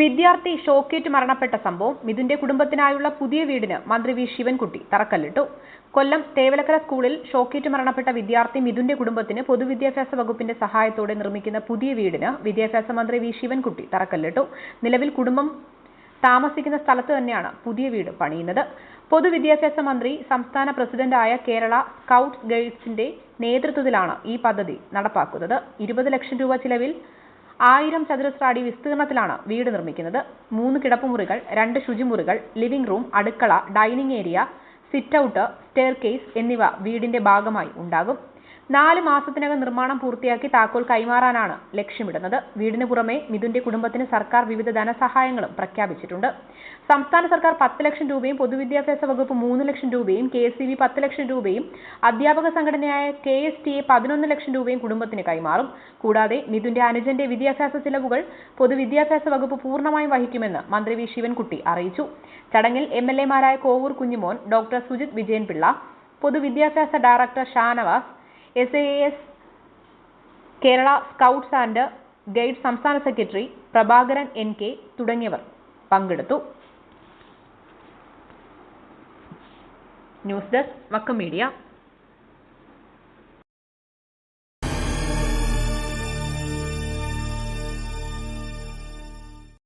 വിദ്യാർത്ഥി ഷോക്കേറ്റ് മരണപ്പെട്ട സംഭവം മിഥുന്റെ കുടുംബത്തിനായുള്ള പുതിയ വീടിന് മന്ത്രി വി ശിവൻകുട്ടി തറക്കല്ലിട്ടു. കൊല്ലം തേവലക്കര സ്കൂളിൽ ഷോക്കേറ്റ് മരണപ്പെട്ട വിദ്യാർത്ഥി മിഥുന്റെ കുടുംബത്തിന് പൊതുവിദ്യാഭ്യാസ വകുപ്പിന്റെ സഹായത്തോടെ നിർമ്മിക്കുന്ന പുതിയ വീടിന് വിദ്യാഭ്യാസ മന്ത്രി വി ശിവൻകുട്ടി തറക്കല്ലിട്ടു. നിലവിൽ കുടുംബം താമസിക്കുന്ന സ്ഥലത്ത് തന്നെയാണ് പുതിയ വീട് പണിയുന്നത്. പൊതുവിദ്യാഭ്യാസ മന്ത്രി സംസ്ഥാന പ്രസിഡന്റായ കേരള സ്കൗട്ട് ഗൈഡ്സിന്റെ നേതൃത്വത്തിലാണ് ഈ പദ്ധതി നടപ്പാക്കുന്നത്. ഇരുപത് ലക്ഷം രൂപ ചിലവിൽ ആയിരം ചതുരശ്ര അടി വിസ്തീർണത്തിലാണ് വീട് നിർമ്മിക്കുന്നത്. മൂന്ന് കിടപ്പുമുറികൾ രണ്ട് ശുചിമുറികൾ ലിവിംഗ് റൂം അടുക്കള dining area sit out staircase എന്നിവ വീടിന്റെ ഭാഗമായി ഉണ്ടാകും. നാല് മാസത്തിനകം നിർമ്മാണം പൂർത്തിയാക്കി താക്കോൽ കൈമാറാനാണ് ലക്ഷ്യമിടുന്നത്. വീടിന് പുറമെ മിഥുന്റെ കുടുംബത്തിന് സർക്കാർ വിവിധ ധനസഹായങ്ങളും പ്രഖ്യാപിച്ചിട്ടുണ്ട്. സംസ്ഥാന സർക്കാർ പത്ത് ലക്ഷം രൂപയും പൊതുവിദ്യാഭ്യാസ വകുപ്പ് മൂന്ന് ലക്ഷം രൂപയും കെ എസ് പത്ത് ലക്ഷം രൂപയും അധ്യാപക സംഘടനയായ കെ എസ് ടി എ പതിനൊന്ന് ലക്ഷം രൂപയും കുടുംബത്തിന് കൈമാറും. കൂടാതെ മിഥുന്റെ അനുജന്റെ വിദ്യാഭ്യാസ ചിലവുകൾ പൊതുവിദ്യാഭ്യാസ വകുപ്പ് പൂർണമായും വഹിക്കുമെന്ന് മന്ത്രി വി ശിവൻകുട്ടി അറിയിച്ചു. ചടങ്ങിൽ എം എൽ എമാരായ കോവൂർ കുഞ്ഞുമോൻ ഡോക്ടർ സുജിത് വിജയൻപിള്ള പൊതുവിദ്യാഭ്യാസ director Shanavas S A S Kerala scouts and guide സംസ്ഥാന സെക്രട്ടറി പ്രഭാകരൻ എൻ കെ തുടങ്ങിയവർ പങ്കെടുത്തു. News desk Vakkom media